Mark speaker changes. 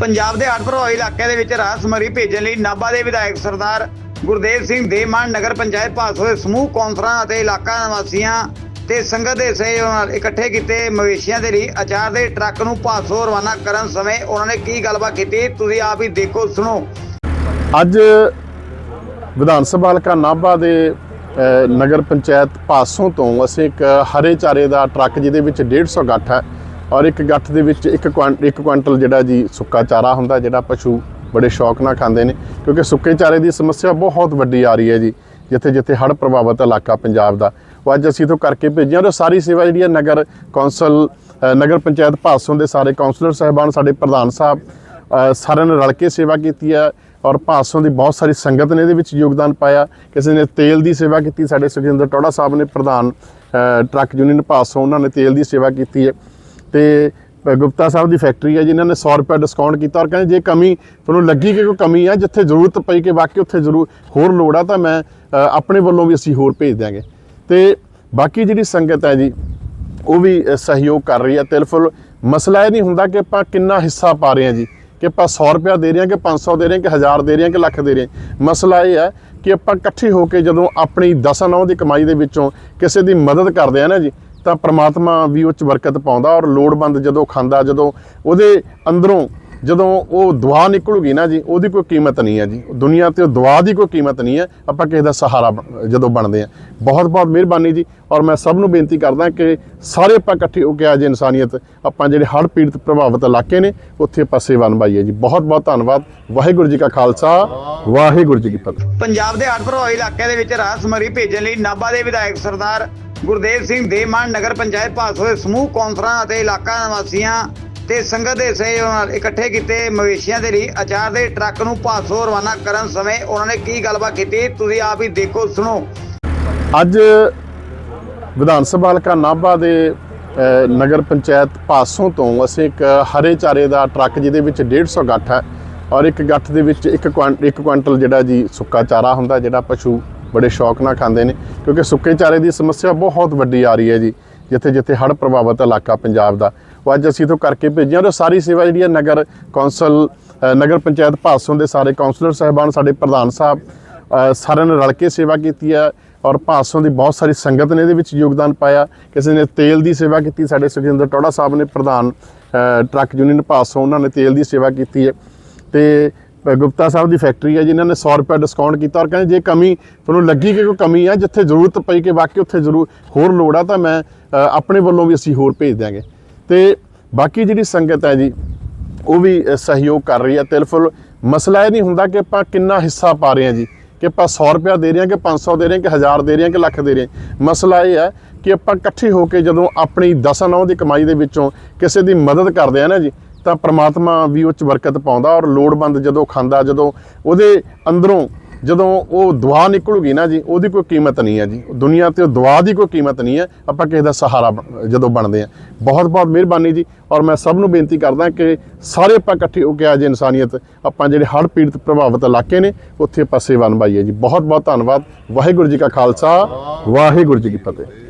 Speaker 1: ਪੰਜਾਬ ਦੇ ਹੜ੍ਹ ਪ੍ਰਭਾਵਿਤ ਦੇ ਵਿੱਚ ਰਾਹਤ ਸਮੱਗਰੀ ਭੇਜਣ ਲਈ ਨਾਭਾ ਦੇ ਵਿਧਾਇਕ ਸਰਦਾਰ ਗੁਰਦੇਵ ਸਿੰਘ ਦੇਮਾਨ ਨਗਰ ਪੰਚਾਇਤ ਭਾਸੋ ਦੇ ਸਮੂਹ ਕੌਂਸਲਰਾਂ ਅਤੇ ਇਲਾਕਾ ਨਿਵਾਸੀਆਂ ਤੇ ਸੰਗਤ ਦੇ ਸਹਿਯੋਗ ਨਾਲ ਇਕੱਠੇ ਕੀਤੇ ਮਵੇਸ਼ੀਆਂ ਦੇ ਲਈ ਅਚਾਰ ਦੇ ਟਰੱਕ ਨੂੰ ਭਾਸੋ ਰਵਾਨਾ ਕਰਨ ਸਮੇਂ ਉਹਨਾਂ ਨੇ ਕੀ ਗੱਲਬਾਤ ਕੀਤੀ, ਤੁਸੀਂ ਆਪ ਹੀ ਦੇਖੋ, ਸੁਣੋ।
Speaker 2: ਅੱਜ ਵਿਧਾਨ ਸਭਾ ਹਲਕਾ ਨਾਭਾ ਦੇ ਨਗਰ ਪੰਚਾਇਤ ਪਾਸੋਂ ਤੋਂ ਅਸੀਂ ਇੱਕ ਹਰੇ ਚਾਰੇ ਦਾ ਟਰੱਕ ਜਿਹਦੇ ਵਿੱਚ 150 ਗੱਠ ਹੈ ਔਰ ਇੱਕ ਗੱਠ ਦੇ ਵਿੱਚ ਇੱਕ ਕੁਆਂਟ ਇੱਕ ਕੁਇੰਟਲ ਜਿਹੜਾ ਜੀ ਸੁੱਕਾ ਚਾਰਾ ਹੁੰਦਾ, ਜਿਹੜਾ ਪਸ਼ੂ ਬੜੇ ਸ਼ੌਕ ਨਾਲ ਖਾਂਦੇ ਨੇ, ਕਿਉਂਕਿ ਸੁੱਕੇ ਚਾਰੇ ਦੀ ਸਮੱਸਿਆ ਬਹੁਤ ਵੱਡੀ ਆ ਰਹੀ ਹੈ ਜੀ ਜਿੱਥੇ ਜਿੱਥੇ ਹੜ੍ਹ ਪ੍ਰਭਾਵਿਤ ਇਲਾਕਾ ਪੰਜਾਬ ਦਾ। ਉਹ ਅੱਜ ਅਸੀਂ ਤੋਂ ਕਰਕੇ ਭੇਜਿਆ ਔਰ ਸਾਰੀ ਸੇਵਾ ਜਿਹੜੀ ਹੈ ਨਗਰ ਕੌਂਸਲ ਨਗਰ ਪੰਚਾਇਤ ਪਾਸੋਂ ਦੇ ਸਾਰੇ ਕਾਉਂਸਲਰ ਸਾਹਿਬਾਨ, ਸਾਡੇ ਪ੍ਰਧਾਨ ਸਾਹਿਬ ਸਾਰਿਆਂ ਨੇ ਰਲ ਕੇ ਸੇਵਾ ਕੀਤੀ ਹੈ ਔਰ ਭਾਸੋਂ ਦੀ ਬਹੁਤ ਸਾਰੀ ਸੰਗਤ ਨੇ ਇਹਦੇ ਵਿੱਚ ਯੋਗਦਾਨ ਪਾਇਆ। ਕਿਸੇ ਨੇ ਤੇਲ ਦੀ ਸੇਵਾ ਕੀਤੀ, ਸਾਡੇ ਸੁਖਿੰਦਰ ਟੋੜਾ ਸਾਹਿਬ ਨੇ ਪ੍ਰਧਾਨ ਟਰੱਕ ਯੂਨੀਅਨ ਭਾਸੋਂ ਉਹਨਾਂ ਨੇ ਤੇਲ ਦੀ ਸੇਵਾ ਕੀਤੀ ਹੈ। ਤੇ ਗੁਪਤਾ ਸਾਹਿਬ ਦੀ ਫੈਕਟਰੀ ਹੈ, ਜਿਨ੍ਹਾਂ ਨੇ 100 ਰੁਪਏ ਡਿਸਕਾਊਂਟ ਕੀਤਾ ਔਰ ਕਹਿੰਦੇ ਜੇ ਕਮੀ ਤੁਹਾਨੂੰ ਲੱਗੀ ਕਿ ਕੋਈ ਕਮੀ ਹੈ ਜਿੱਥੇ ਜ਼ਰੂਰਤ ਪਈ ਕਿ ਵਾਕਈ ਉੱਥੇ ਜ਼ਰੂਰ ਹੋਰ ਲੋੜ ਆ, ਤਾਂ ਮੈਂ ਆਪਣੇ ਵੱਲੋਂ ਵੀ ਅਸੀਂ ਹੋਰ ਭੇਜ ਦਿਆਂਗੇ। ਤੇ ਬਾਕੀ ਜਿਹੜੀ ਸੰਗਤ ਹੈ ਜੀ, ਉਹ ਵੀ ਸਹਿਯੋਗ ਕਰ ਰਹੀ ਹੈ ਤਿਲਫੁਲ ਮਸਲਾ ਇਹ ਨਹੀਂ ਹੁੰਦਾ ਕਿ ਆਪਾਂ ਕਿੰਨਾ ਹਿੱਸਾ ਪਾ ਰਹੇ ਹਾਂ ਜੀ, ਕਿ ਆਪਾਂ 100 ਰੁਪਇਆ ਦੇ ਰਹੇ ਹਾਂ, ਕਿ 500 ਦੇ ਰਹੇ ਹਾਂ, ਕਿ 1000 ਦੇ ਰਹੇ ਹਾਂ, ਕਿ ਲੱਖ ਦੇ ਰਹੇ ਹਾਂ। ਮਸਲਾ ਇਹ ਹੈ ਕਿ ਆਪਾਂ ਇਕੱਠੇ ਹੋ ਕੇ ਜਦੋਂ ਆਪਣੀ ਦਸਾਂ ਨੌ ਦੀ ਕਮਾਈ ਦੇ ਵਿੱਚੋਂ ਕਿਸੇ ਦੀ ਮਦਦ ਕਰਦੇ ਆ ਨਾ ਜੀ ਤਾਂ ਪ੍ਰਮਾਤਮਾ ਵੀ ਉਹ ਚ ਬਰਕਤ ਪਾਉਂਦਾ ਔਰ ਲੋੜਵੰਦ ਜਦੋਂ ਖਾਂਦਾ, ਜਦੋਂ ਉਹਦੇ ਅੰਦਰੋਂ ਜਦੋਂ ਉਹ ਦੁਆ ਨਿਕਲੂਗੀ ਨਾ ਜੀ, ਉਹਦੀ ਕੋਈ ਕੀਮਤ ਨਹੀਂ ਹੈ ਜੀ। ਦੁਨੀਆ ਤੇ ਉਹ ਦੁਆ ਦੀ ਕੋਈ ਕੀਮਤ ਨਹੀਂ ਹੈ, ਆਪਾਂ ਕਿਸੇ ਦਾ ਸਹਾਰਾ ਜਦੋਂ ਬਣਦੇ ਆ ਬਹੁਤ ਬਹੁਤ ਮਿਹਰਬਾਨੀ ਜੀ, ਔਰ ਮੈਂ ਸਭ ਨੂੰ ਬੇਨਤੀ ਕਰਦਾ ਕਿ ਸਾਰੇ ਆਪਾਂ ਇਕੱਠੇ ਹੋ ਕੇ ਅੱਜ ਇਨਸਾਨੀਅਤ, ਆਪਾਂ ਜਿਹੜੇ ਹੜ੍ਹ ਪੀੜਤ ਪ੍ਰਭਾਵਿਤ ਇਲਾਕੇ ਨੇ, ਉੱਥੇ ਆਪਾਂ ਸੇਵਾ ਨਿਭਾਈਏ ਜੀ। ਬਹੁਤ ਬਹੁਤ ਧੰਨਵਾਦ। ਵਾਹਿਗੁਰੂ ਜੀ ਕਾ ਖਾਲਸਾ, ਵਾਹਿਗੁਰੂ ਜੀ ਕੀ ਫਤਿਹ।
Speaker 1: ਪੰਜਾਬ ਦੇ ਹੜ੍ਹ ਪ੍ਰਭਾਵਿਤ ਇਲਾਕਿਆਂ ਦੇ ਵਿੱਚ ਰਾਹਤ ਸਮੱਗਰੀ ਭੇਜਣ ਲਈ ਨਾਭਾ ਦੇ ਵਿਧਾਇਕ ਸਰਦਾਰ ਗੁਰਦੇਵ ਸਿੰਘ ਦੇਮਾਨ ਨਗਰ ਪੰਚਾਇਤ ਭਾਸੋ ਸਮੂਹ ਕੌਂਸਲਰਾਂ ਅਤੇ ਇਲਾਕਾ ਨਿਵਾਸੀਆਂ ਤੇ ਸੰਗਤ ਦੇ ਸਹਿਯੋਗ ਨਾਲ ਇਕੱਠੇ ਕੀਤੇ ਮਵੇਸ਼ੀਆਂ ਦੇ ਲਈ ਅਚਾਰ ਦੇ ਟਰੱਕ ਨੂੰ ਭਾਸੋ ਰਵਾਨਾ ਕਰਨ ਸਮੇਂ ਉਹਨਾਂ ਨੇ ਕੀ ਗੱਲਬਾਤ ਕੀਤੀ, ਤੁਸੀਂ ਆਪ ਹੀ ਦੇਖੋ, ਸੁਣੋ।
Speaker 2: ਅੱਜ ਵਿਧਾਨ ਸਭਾ ਹਲਕਾ ਨਾਭਾ ਦੇ ਨਗਰ ਪੰਚਾਇਤ ਪਾਸੋਂ ਤੋਂ ਅਸੀਂ ਇੱਕ ਹਰੇ ਚਾਰੇ ਦਾ ਟਰੱਕ ਜਿਹਦੇ ਵਿੱਚ 150 ਗੱਠ ਹੈ ਔਰ ਇੱਕ ਗੱਠ ਦੇ ਵਿੱਚ ਇੱਕ ਕੁਇੰਟਲ ਜਿਹੜਾ ਜੀ ਸੁੱਕਾ ਚਾਰਾ ਹੁੰਦਾ ਜਿਹੜਾ ਪਸ਼ੂ ਬੜੇ ਸ਼ੌਕ ਨਾਲ ਖਾਂਦੇ ਨੇ, ਕਿਉਂਕਿ ਸੁੱਕੇ ਚਾਰੇ ਦੀ ਸਮੱਸਿਆ ਬਹੁਤ ਵੱਡੀ ਆ ਰਹੀ ਹੈ ਜੀ, ਜਿੱਥੇ ਜਿੱਥੇ ਹੜ੍ਹ ਪ੍ਰਭਾਵਿਤ ਇਲਾਕਾ ਪੰਜਾਬ ਦਾ। ਉਹ ਅੱਜ ਅਸੀਂ ਤੋਂ ਕਰਕੇ ਭੇਜਿਆ ਔਰ ਸਾਰੀ ਸੇਵਾ ਜਿਹੜੀ ਹੈ ਨਗਰ ਕੌਂਸਲ ਨਗਰ ਪੰਚਾਇਤ ਭਾਸੋਂ ਦੇ ਸਾਰੇ ਕਾਉਂਸਲਰ ਸਾਹਿਬਾਨ, ਸਾਡੇ ਪ੍ਰਧਾਨ ਸਾਹਿਬ ਸਾਰਿਆਂ ਨੇ ਰਲ ਕੇ ਸੇਵਾ ਕੀਤੀ ਹੈ ਔਰ ਭਾਸੋਂ ਦੀ ਬਹੁਤ ਸਾਰੀ ਸੰਗਤ ਨੇ ਇਹਦੇ ਵਿੱਚ ਯੋਗਦਾਨ ਪਾਇਆ। ਕਿਸੇ ਨੇ ਤੇਲ ਦੀ ਸੇਵਾ ਕੀਤੀ, ਸਾਡੇ ਸੁਖਿੰਦਰ ਟੋੜਾ ਸਾਹਿਬ ਨੇ ਪ੍ਰਧਾਨ ਟਰੱਕ ਯੂਨੀਅਨ ਭਾਸੋਂ ਉਹਨਾਂ ਨੇ ਤੇਲ ਦੀ ਸੇਵਾ ਕੀਤੀ ਹੈ। ਤੇ ਗੁਪਤਾ ਸਾਹਿਬ ਦੀ ਫੈਕਟਰੀ ਹੈ, ਜਿਨ੍ਹਾਂ ਨੇ 100 ਰੁਪਏ ਡਿਸਕਾਊਂਟ ਕੀਤਾ ਔਰ ਕਹਿੰਦੇ ਜੇ ਕਮੀ ਤੁਹਾਨੂੰ ਲੱਗੀ ਕਿ ਕੋਈ ਕਮੀ ਹੈ ਜਿੱਥੇ ਜ਼ਰੂਰਤ ਪਈ ਕਿ ਵਾਕਈ ਉੱਥੇ ਜ਼ਰੂਰ ਹੋਰ ਲੋੜ ਆ, ਤਾਂ ਮੈਂ ਆਪਣੇ ਵੱਲੋਂ ਵੀ ਅਸੀਂ ਹੋਰ ਭੇਜ ਦਿਆਂਗੇ। ਤੇ ਬਾਕੀ ਜਿਹੜੀ ਸੰਗਤ ਹੈ ਜੀ, ਉਹ ਵੀ ਸਹਿਯੋਗ ਕਰ ਰਹੀ ਹੈ ਤਿਲਫੁਲ। ਮਸਲਾ ਇਹ ਨਹੀਂ ਹੁੰਦਾ ਕਿ ਆਪਾਂ ਕਿੰਨਾ ਹਿੱਸਾ ਪਾ ਰਹੇ ਹਾਂ ਜੀ, ਕਿ ਆਪਾਂ 100 ਰੁਪਇਆ ਦੇ ਰਹੇ ਹਾਂ, ਕਿ 500 ਦੇ ਰਹੇ ਹਾਂ, ਕਿ 1000 ਦੇ ਰਹੇ ਹਾਂ, ਕਿ ਲੱਖ ਦੇ ਰਹੇ ਹਾਂ। ਮਸਲਾ ਇਹ ਹੈ ਕਿ ਆਪਾਂ ਇਕੱਠੇ ਹੋ ਕੇ ਜਦੋਂ ਆਪਣੀ ਦਸਾਂ ਨੌ ਦੀ ਕਮਾਈ ਦੇ ਵਿੱਚੋਂ ਕਿਸੇ ਦੀ ਮਦਦ ਕਰਦੇ ਆ ਨਾ ਜੀ ਤਾਂ ਪ੍ਰਮਾਤਮਾ ਵੀ ਉਹ ਚ ਬਰਕਤ ਪਾਉਂਦਾ ਔਰ ਲੋੜਵੰਦ ਜਦੋਂ ਖਾਂਦਾ, ਜਦੋਂ ਉਹਦੇ ਅੰਦਰੋਂ ਜਦੋਂ ਉਹ ਦੁਆ ਨਿਕਲੂਗੀ ਨਾ ਜੀ, ਉਹਦੀ ਕੋਈ ਕੀਮਤ ਨਹੀਂ ਹੈ ਜੀ। ਦੁਨੀਆ ਤੇ ਉਹ ਦੁਆ ਦੀ ਕੋਈ ਕੀਮਤ ਨਹੀਂ ਹੈ, ਆਪਾਂ ਕਿਸੇ ਦਾ ਸਹਾਰਾ ਜਦੋਂ ਬਣਦੇ ਆ ਬਹੁਤ ਬਹੁਤ ਮਿਹਰਬਾਨੀ ਜੀ, ਔਰ ਮੈਂ ਸਭ ਨੂੰ ਬੇਨਤੀ ਕਰਦਾ ਕਿ ਸਾਰੇ ਆਪਾਂ ਇਕੱਠੇ ਹੋ ਕੇ ਅੱਜ ਇਨਸਾਨੀਅਤ, ਆਪਾਂ ਜਿਹੜੇ ਹੜ੍ਹ ਪੀੜਤ ਪ੍ਰਭਾਵਿਤ ਇਲਾਕੇ ਨੇ, ਉੱਥੇ ਆਪਾਂ ਸੇਵਾ ਨਿਭਾਈਏ ਜੀ। ਬਹੁਤ ਬਹੁਤ ਧੰਨਵਾਦ। ਵਾਹਿਗੁਰੂ ਜੀ ਕਾ ਖਾਲਸਾ, ਵਾਹਿਗੁਰੂ ਜੀ ਕੀ ਫਤਿਹ।